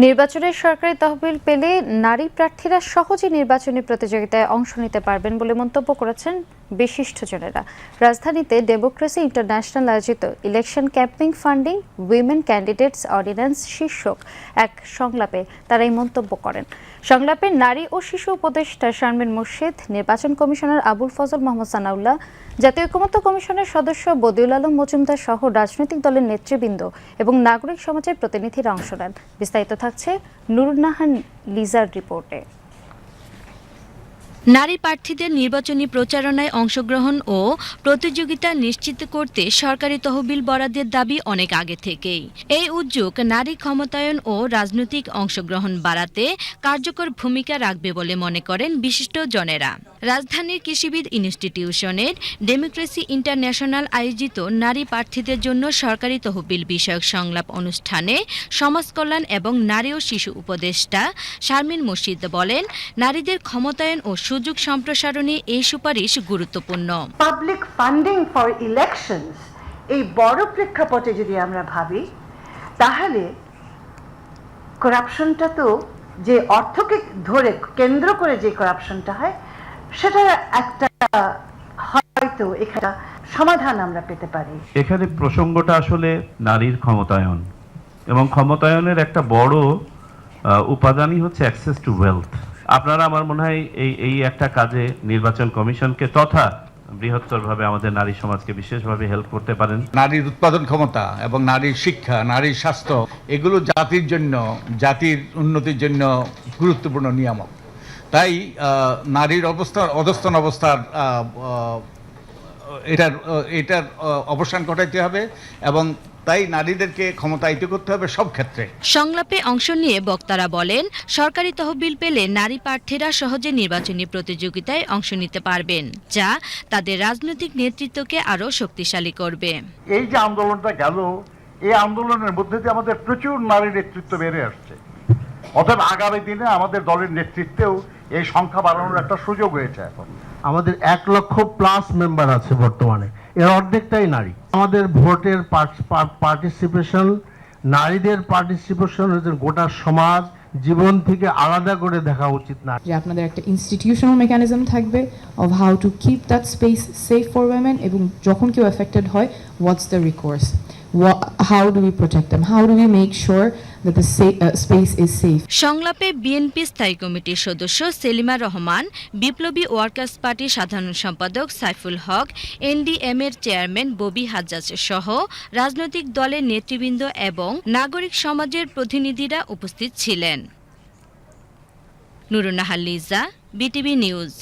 নির্বাচনের সরকারি তহবিল পেলে নারী প্রার্থীরা সহজে নির্বাচনী প্রতিযোগিতায় অংশ নিতে পারবেন বলে মন্তব্য করেছেন বিশিষ্টজনেরা। রাজধানীতে ডেমোক্রেসি ইন্টারন্যাশনাল আয়োজিত election campaign funding women candidates ordinance শীর্ষক এক সংলাপে তারা এই মন্তব্য করেন। সংলাপে নারী ও শিশু উপদেষ্টা শারমিন মুর্শিদ, নির্বাচন কমিশনার আবুল ফজল মোহাম্মদ সানাউল্লাহ, জাতীয় ঐকমত্য কমিশনের সদস্য বদিউল আলম মজুমদার সহ রাজনৈতিক দলের নেতৃবৃন্দ এবং নাগরিক সমাজের প্রতিনিধিরা অংশ নেন। বিস্তারিত থাকছে নুরুন্নাহান লিজার রিপোর্টে। নারী প্রার্থীদের নির্বাচনী প্রচারণায় অংশগ্রহণ ও প্রতিযোগিতা নিশ্চিত করতে সরকারি তহবিল বরাদ্দের দাবি অনেক আগে থেকেই। এই উদ্যোগ নারী ক্ষমতায়ন ও রাজনৈতিক অংশগ্রহণ বাড়াতে কার্যকর ভূমিকা রাখবে বলে মনে করেন বিশিষ্ট জনেরা। রাজধানীর কৃষিবিদ ইনস্টিটিউশনের ডেমোক্রেসি ইন্টারন্যাশনাল আয়োজিত নারী প্রার্থীদের জন্য সরকারি তহবিল বিষয়ক সংলাপ অনুষ্ঠানে সমাজকল্যাণ এবং নারী ও শিশু উপদেষ্টা শারমিন মুর্শিদ বলেন, নারীদের ক্ষমতায়ন ও সুযোগ সম্প্রসারণে এই সুপারিশ গুরুত্বপূর্ণ। পাবলিক ফান্ডিং ফর ইলেকশনস এই বড় প্রেক্ষাপটে যদি আমরা ভাবি, তাহলে করাপশনটা তো যে অর্থকে ধরে কেন্দ্র করে যে করাপশনটা হয় সেটা একটা হয়তো এখানে সমাধান আমরা পেতে পারি। এখানে প্রসঙ্গটা আসলে নারীর ক্ষমতায়ন এবং ক্ষমতায়নের একটা বড় উপাদানই হচ্ছে অ্যাক্সেস টু ওয়েলথ আপনারা আমার মনে হয় এই এই একটা কাজে নির্বাচন কমিশনকে তথা বৃহত্তরভাবে আমাদের নারী সমাজকে বিশেষভাবে হেল্প করতে পারেন। নারীর উৎপাদন ক্ষমতা এবং নারীর শিক্ষা নারীর স্বাস্থ্য এগুলো জাতির জন্য জাতির উন্নতির জন্য গুরুত্বপূর্ণ নিয়ামক। তাই নারীর অবস্থার অধস্তন অবস্থার এটার এটার অবসান ঘটাইতে হবে এবং তাই নারীদেরকে ক্ষমতায়িত করতে হবে সব ক্ষেত্রে। সংলাপে অংশ নিয়ে বক্তারা বলেন সরকারি তহবিল পেলে নারী প্রার্থীরা সহজে নির্বাচনী প্রতিযোগিতায় অংশ নিতে পারবেন যা তাদের রাজনৈতিক নেতৃত্বকে আরও শক্তিশালী করবে। এই যে আন্দোলনটা গেল এই আন্দোলনের মধ্যে দিয়ে আমাদের প্রচুর নারী নেতৃত্ব বেড়ে আসছে। অতএব আগামী দিনে আমাদের দলের নেতৃত্বেও এই সংখ্যা বাড়ানোর একটা সুযোগ হয়েছে এখন। আমাদের এক লক্ষ প্লাস মেম্বার আছে বর্তমানে। এর অর্ধেকটাই নারী। আমাদের ভোটের পার্টিসিপেশন নারীদের পার্টিসিপেশন গোটা সমাজ জীবন থেকে আলাদা করে দেখা উচিত না। যে আপনাদের একটা ইনস্টিটিউশনাল মেকানিজম থাকবে of how to keep that space safe for women এবং যখন কেউ এফেক্টেড হয় what's the recourse how do we protect them how do we make sure safe সংলাপে বিএনপি স্থায়ী কমিটির সদস্য সেলিমা রহমান, বিপ্লবী ওয়ার্কার্স পার্টির সাধারণ সম্পাদক সাইফুল হক এনডিএম এর চেয়ারম্যান ববি হাজ্জাজ সহ রাজনৈতিক দলের নেতৃবৃন্দ এবং নাগরিক সমাজের প্রতিনিধিরা উপস্থিত ছিলেন। Nurunnahar Liza BTV news